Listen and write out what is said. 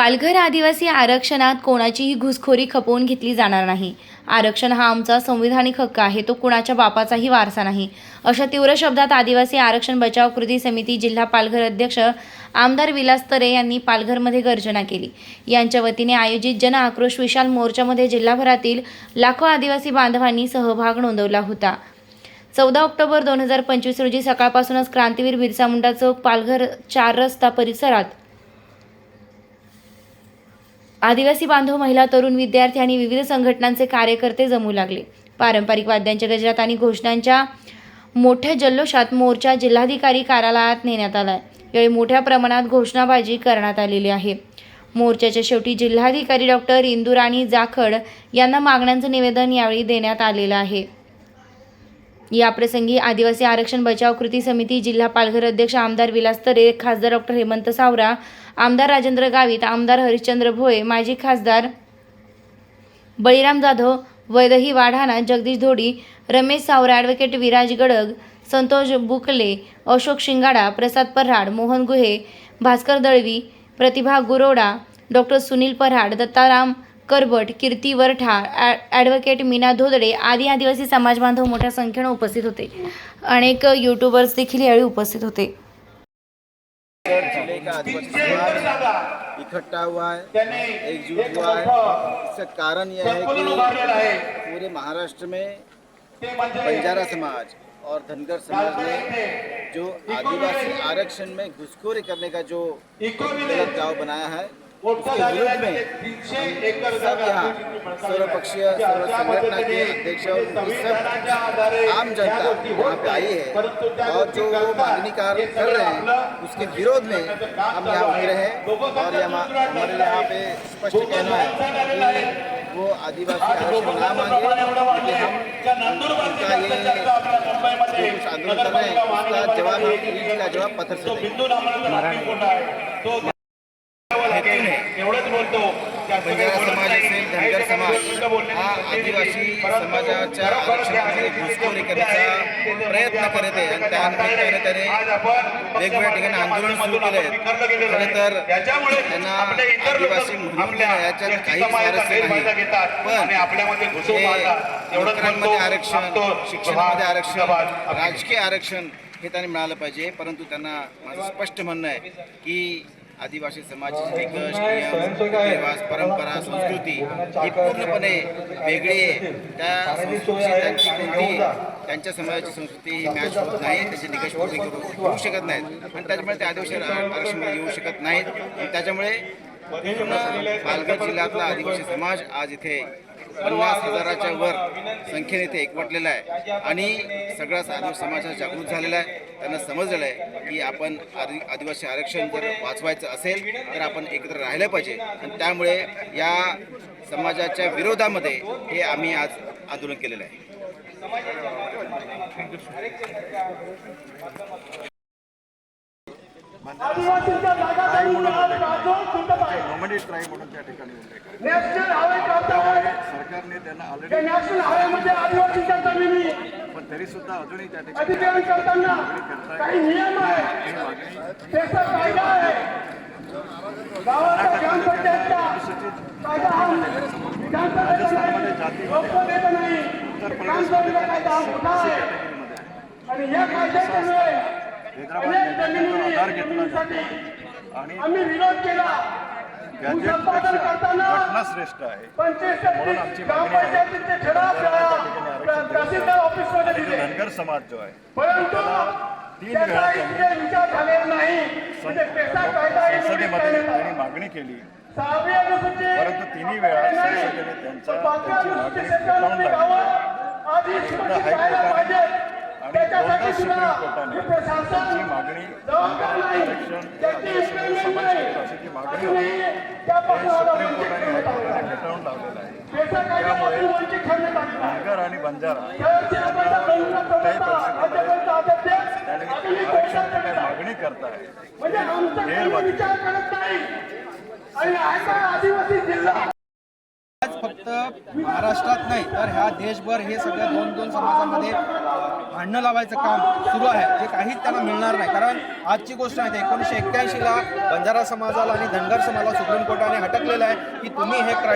पालघर आदिवासी आरक्षणात कोणाचीही घुसखोरी खपवून घेतली जाणार नाही. आरक्षण हा आमचा संविधानिक हक्क आहे तो कुणाच्या बापाचाही वारसा नाही. अशा तीव्र शब्दात आदिवासी आरक्षण बचाव कृती समिती जिल्हा पालघर अध्यक्ष आमदार विलास तरे यांनी पालघरमध्ये गर्जना केली. यांच्या वतीने आयोजित जन आक्रोश विशाल मोर्चामध्ये जिल्हाभरातील लाखो आदिवासी बांधवांनी सहभाग नोंदवला होता. चौदा ऑक्टोबर दोन हजार पंचवीस रोजी सकाळपासूनच क्रांतीवीर बिरसा मुंडा चौक पालघर चार रस्ता परिसरात आदिवासी बांधव महिला तरुण विद्यार्थी आणि विविध संघटनांचे कार्यकर्ते जमू लागले. पारंपरिक वाद्यांच्या गजरात आणि घोषणांच्या मोठ्या जल्लोषात मोर्चा जिल्हाधिकारी कार्यालयात नेण्यात आला आहे यावेळी मोठ्या प्रमाणात घोषणाबाजी करण्यात आलेली आहे. मोर्चाच्या शेवटी जिल्हाधिकारी डॉक्टर इंदुराणी जाखड यांना मागण्यांचं निवेदन यावेळी देण्यात आलेलं आहे. याप्रसंगी आदिवासी आरक्षण बचाव कृती समिती जिल्हा पालघर अध्यक्ष आमदार विलास तरे खासदार डॉक्टर हेमंत सावरा आमदार राजेंद्र गावित आमदार हरिश्चंद्र भोये माजी खासदार बळीराम जाधव वैदही वाढाणा जगदीश धोडी रमेश सावरा ॲडव्होकेट विराज गडग संतोष बुकले अशोक शिंगाडा प्रसाद पऱ्हाड मोहन गुहे भास्कर दळवी प्रतिभा गुरोडा डॉक्टर सुनील पऱ्हाड दत्ताराम करबट कीर्ती वरठा ॲ ॲडव्होकेट मीना धोदडे आदी आदिवासी समाज बांधव मोठ्या संख्येनं उपस्थित होते. अनेक यूट्यूबर्स देखील यावेळी उपस्थित होते. इकट्ठा हुआ है एकजुट हुआ है इसका कारण यह है कि पूरे महाराष्ट्र में बंजारा समाज और धनगर समाज ने जो आदिवासी आरक्षण में घुसखोरी करने का जो गलत दाव बनाया है सब यहाँ सर्वपक्षीय सर्व संगठना के अध्यक्ष और सब आम जनता वहाँ पे आई है और जो वो मांगनी कार्य कर रहे हैं उसके विरोध में हम यहाँ उतरे हैं। और हमारे यहाँ पे स्पष्ट कहना है कि वो आदिवासी आरक्षण ना मांगे उनका ये जो कुछ आंदोलन कर रहे हैं उसका जवाब हम ईट का जवाब पत्थर से देंगे। बंजारा समाज असेल धनगर समाज हा आदिवासी समाजाच्या आरक्षणामध्ये घुसखोरी करण्याचा प्रयत्न करत आहे आणि त्याने वेगवेगळ्या ठिकाणी आंदोलन सुरू केले आहेत खरं तर त्यांना आदिवासी म्हणून याच्यात काही स्वारस्य नाही पण नोकऱ्यांमध्ये आरक्षण. शिक्षणामध्ये आरक्षण. राजकीय आरक्षण हे त्यांनी मिळालं पाहिजे परंतु त्यांना माझं स्पष्ट म्हणणं आहे की आदिवासी समाजाचे निकष नियम रिवाज परंपरा संस्कृती ही पूर्णपणे वेगळी आहे. त्या संस्कृतीशी त्यांची कोणती त्यांच्या समाजाची संस्कृती ही मॅच होत नाही त्याचे निकष होऊ शकत नाहीत. आणि त्याच्यामुळे ते आदिवासी आरक्षणामध्ये येऊ शकत नाहीत. आणि त्याच्यामुळे पूर्ण पालघर जिल्ह्यातला आदिवासी समाज आज इथे पन्नास हजाराच्या वर संख्येने इथे एकवटलेला आहे. आणि सगळाच आदिवासी समाज जागृत झालेला आहे. त्यांना समजलेलं आहे की आपण आदि आदिवासी आरक्षण जर वाचवायचं असेल तर आपण एकत्र राहिलं पाहिजे. आणि त्यामुळे या समाजाच्या विरोधामध्ये हे आम्ही आज आंदोलन केलेलं आहे. नॉमिनेट ट्राय म्हणून त्या ठिकाणी सरकारने त्यांना ऑलरेडी तरी सुद्धा अजूनही त्या ठिकाणी काही नियम आहे. त्याचा कायदा आहे. राजस्थानमध्ये उत्तर आणि हैदराबाद आधार घेतला जातो. आम्ही विरोध केला. घटना श्रेष्ठ आहे. म्हणून आमची मागणी आहे ग्रामपंचायतीचे ठराव बंजारांना त्या ठिकाणी आरक्षण दिलं तहसीलदार पाहिजे. ऑफिसमध्ये आणि जो दिले धनगर समाज जो आहे. परंतु तीन वेळा म्हणजे संसदेमध्ये त्यांनी. मागणी केली. परंतु तिन्ही वेळा. संसदेने त्यांचा त्यांची मागणी फेटाळून राहायला हायकोर्टाने त्याच्यासाठी सुद्धा हे प्रशासन जबाबदार नाही. त्याची नाही. जी मागणी अजूनही होती त्यापासून सुप्रीम वंचित कोर्टाने ठेवण्यात आलेलं आहे. त्याचा कायद्यापासून वंचित ठेवण्यात आलेलं आहे. आणि बंजारा आपण काही. मागणी करताय म्हणजे आमचा गैरवादी. काही विचार करत नाही आणि काय आदिवासी जिल्हा फक्त महाराष्ट्रात नाही तर ह्या देशभर हे सगळ्या दोन दोन समाजामध्ये भांडणं लावायचं काम सुरू आहे जे काहीच त्यांना मिळणार नाही. कारण आजची गोष्ट आहे एकोणीसशे एक्क्याऐंशीला बंजारा समाजाला आणि धनगर समाजाला सुप्रीम कोर्टाने हटकलेलं आहे की तुम्ही हे